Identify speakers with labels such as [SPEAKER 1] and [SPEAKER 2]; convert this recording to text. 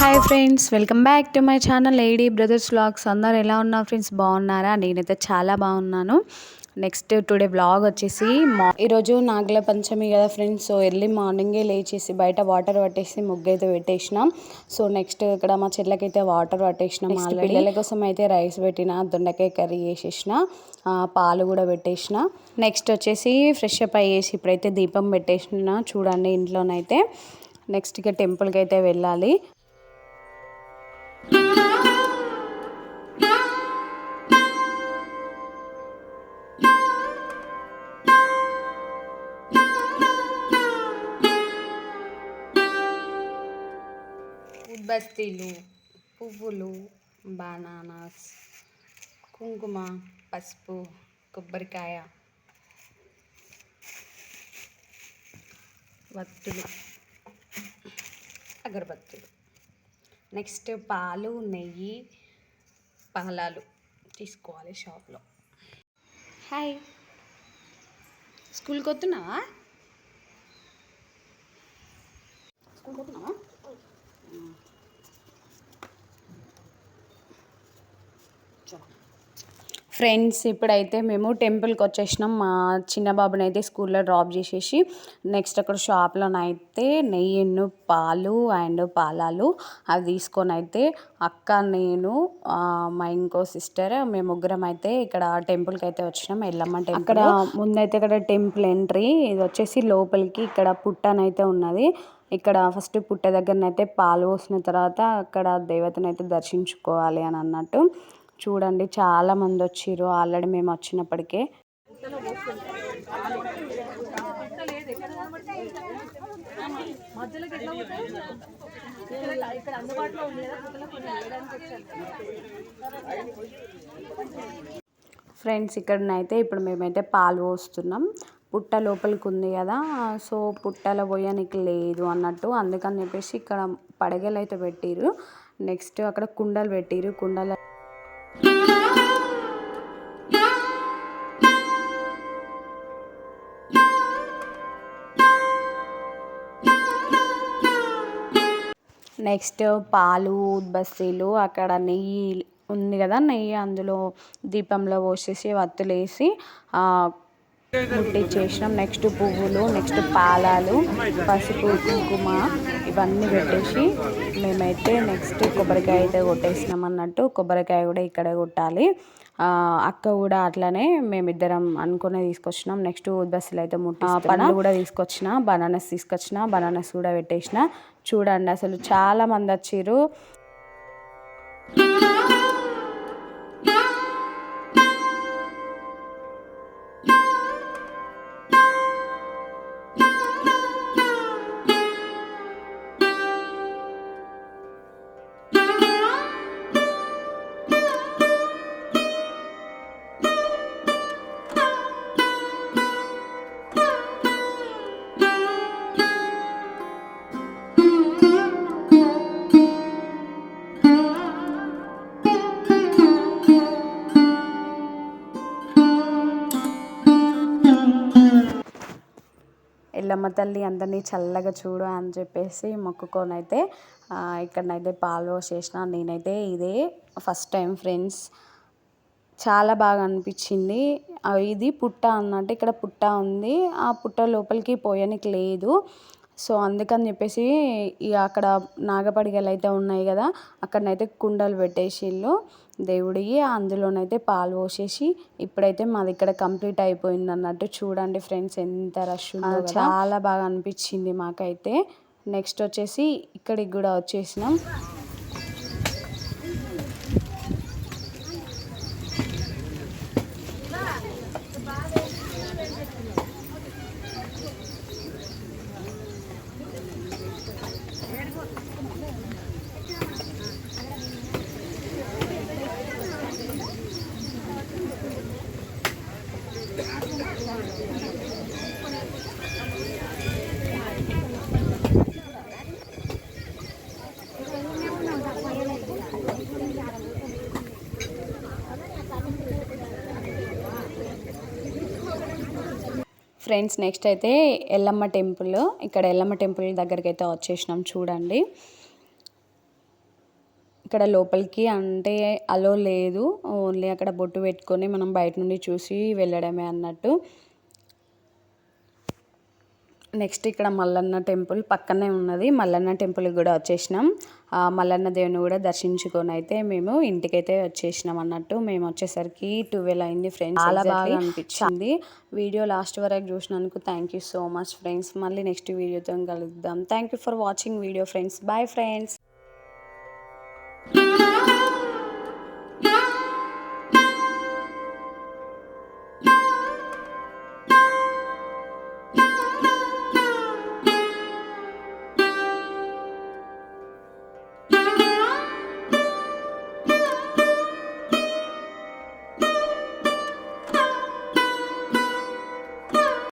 [SPEAKER 1] Hi friends welcome back to my channel lady brothers vlogs. అందరు ఎలా ఉన్నారు friends? బాగున్నారా? నేనైతే చాలా బాగున్నాను. నెక్స్ట్ టుడే వ్లాగ్ వచ్చేసి మా ఈరోజు నాగల పంచమి కదా ఫ్రెండ్స్. సో ఎర్లీ మార్నింగే లేచేసి బయట వాటర్ పట్టేసి ముగ్గు అయితే పెట్టేసినాం. సో నెక్స్ట్ ఇక్కడ మా చెట్లకైతే వాటర్ పట్టేసినాం పిల్లల కోసం అయితే రైస్ పెట్టిన దొండకాయ కర్రీ చేసేసిన ఆ, పాలు కూడా పెట్టేసిన. నెక్స్ట్ వచ్చేసి ఫ్రెష్ అప్ అయ్యేసి ఇప్పుడైతే దీపం పెట్టేసిన చూడండి ఇంట్లోనైతే. నెక్స్ట్ ఇక టెంపుల్కి అయితే వెళ్ళాలి. బస్తీలు పువ్వులు బనానాస్ కుంకుమ పసుపు కొబ్బరికాయ వత్తులు అగరబత్తులు. నెక్స్ట్ పాలు నెయ్యి పాలాలు తీసుకోవాలి షాప్లో. హాయ్. స్కూల్కి వస్తున్నావా? స్కూల్కి వస్తున్నావా? ఫ్రెండ్స్ ఇప్పుడైతే మేము టెంపుల్కి వచ్చేసినాం. మా చిన్న బాబుని అయితే స్కూల్లో డ్రాప్ చేసేసి నెక్స్ట్ అక్కడ షాప్లోనైతే నెయ్యిను పాలు అండ్ పాలాలు అవి తీసుకొని అయితే అక్క నేను మా ఇంకో సిస్టర్ మేము ముగ్గురం అయితే ఇక్కడ టెంపుల్కి అయితే వచ్చినాం. ఎల్లమ్మ టెంపుల్. అక్కడ ముందైతే ఇక్కడ టెంపుల్ ఎంట్రీ ఇది వచ్చేసి లోపలికి ఇక్కడ పుట్టనైతే ఉన్నది. ఇక్కడ ఫస్ట్ పుట్ట దగ్గరనైతే పాలు పోసిన తర్వాత అక్కడ దేవతనైతే దర్శించుకోవాలి అని అన్నట్టు. చూడండి చాలా మంది వచ్చిర్రు ఆల్రెడీ మేము వచ్చినప్పటికే. ఫ్రెండ్స్ ఇక్కడనైతే ఇప్పుడు మేమైతే పాలు పోస్తున్నాం. పుట్ట లోపలికి ఉంది కదా సో పుట్టలో పోయడానికి లేదు అన్నట్టు. అందుకని చెప్పేసి ఇక్కడ పడగలు అయితే పెట్టిరు నెక్స్ట్ అక్కడ కుండలు పెట్టిరు కుండల నెక్స్ట్ పాలు బస్తీలు అక్కడ నెయ్యి ఉంది కదా నెయ్యి అందులో దీపంలో పోసేసి వత్తులేసి వేసి ముట్టించేసినాం నెక్స్ట్ పువ్వులు నెక్స్ట్ పాలాలు పసుపు కుంకుమ ఇవన్నీ పెట్టేసి మేమైతే నెక్స్ట్ కొబ్బరికాయ అయితే కొట్టేసినాం అన్నట్టు. కొబ్బరికాయ కూడా ఇక్కడే కొట్టాలి. అక్క కూడా అట్లనే మేమిద్దరం అనుకునే తీసుకొచ్చినాం. నెక్స్ట్ బస్సులు అయితే ముట్టి పండ్లు కూడా తీసుకొచ్చిన బనానాస్ తీసుకొచ్చిన బనానాస్ కూడా పెట్టేసిన. చూడండి అసలు చాలా మంది వచ్చిర్రు. ఎల్లమ్మ తల్లి అందరినీ చల్లగా చూడు అని చెప్పేసి మొక్కుకొనైతే ఇక్కడనైతే పాలు పోసేసిన నేనైతే ఇదే ఫస్ట్ టైం ఫ్రెండ్స్ చాలా బాగా అనిపించింది. ఇది పుట్ట అన్నట్టు ఇక్కడ పుట్ట ఉంది. ఆ పుట్ట లోపలికి పోయనికి లేదు. సో అందుకని చెప్పేసి ఇక అక్కడ నాగపడిగలు అయితే ఉన్నాయి కదా అక్కడనైతే కుండలు పెట్టేసిళ్ళు దేవుడికి అందులోనైతే పాలు పోసేసి ఇప్పుడైతే మాది ఇక్కడ కంప్లీట్ అయిపోయింది అన్నట్టు చూడండి ఫ్రెండ్స్ ఎంత రష్. చాలా బాగా అనిపించింది మాకైతే నెక్స్ట్ వచ్చేసి ఇక్కడికి కూడా వచ్చేసినాం ఫ్రెండ్స్ నెక్స్ట్ అయితే ఎల్లమ్మ టెంపుల్. ఇక్కడ ఎల్లమ్మ టెంపుల్ దగ్గరికి అయితే వచ్చేసినాం చూడండి. ఇక్కడ లోపలికి అంటే అలో లేదు. ఓన్లీ అక్కడ బొట్టు పెట్టుకొని మనం బయట నుండి చూసి వెళ్ళడమే అన్నట్టు. నెక్స్ట్ ఇక్కడ మల్లన్న టెంపుల్ పక్కనే ఉన్నది. మల్లన్న టెంపుల్కి కూడా వచ్చేసినాం. ఆ మల్లన్న దేవుని కూడా దర్శించుకొని అయితే మేము ఇంటికైతే వచ్చేసినాం అన్నట్టు. మేము వచ్చేసరికి ట్వెల్వ్ అయింది ఫ్రెండ్స్ చాలా బాగా అనిపించింది. వీడియో లాస్ట్ వరకు చూసినందుకు thank you so much friends మళ్ళీ నెక్స్ట్ వీడియోతో కలుద్దాం. Thank you for watching video friends bye friends